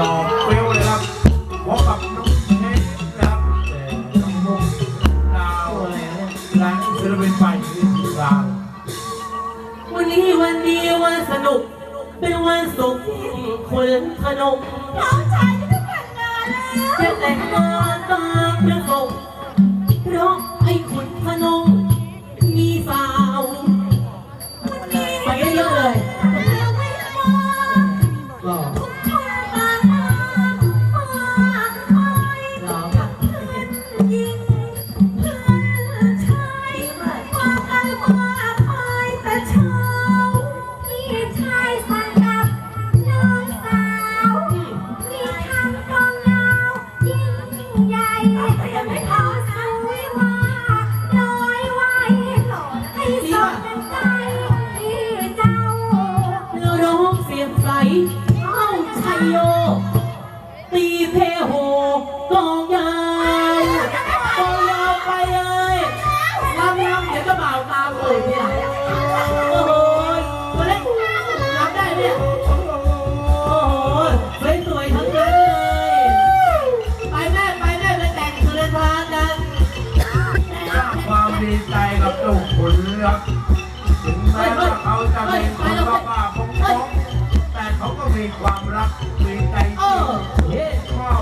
รอเฟลเลยครับพบกับน้องเน็กนะครับแต่น้องมุกดาวและศิลปินใหม่ที่ทีมงานวันนี้วันดีวันสนุก เป็นวันสุขคนขนมน้องชายจะแต่งงานแล้วจะแต่งงาน ยสั่งกับน้องสาวมีทำกองยายิ่งใหญ่ไม่ขอสวยว่าน้อยไว้ให้สมดังใจพี่เจ้านร้องเสียงใสเอ้าชัยโย ดีใจกับเจ้าขุนเลือกถึงแม้ว่าเขาจะเป็นคนบ้าๆปงๆแต่เขาก็มีความรักมีใจจริงชอ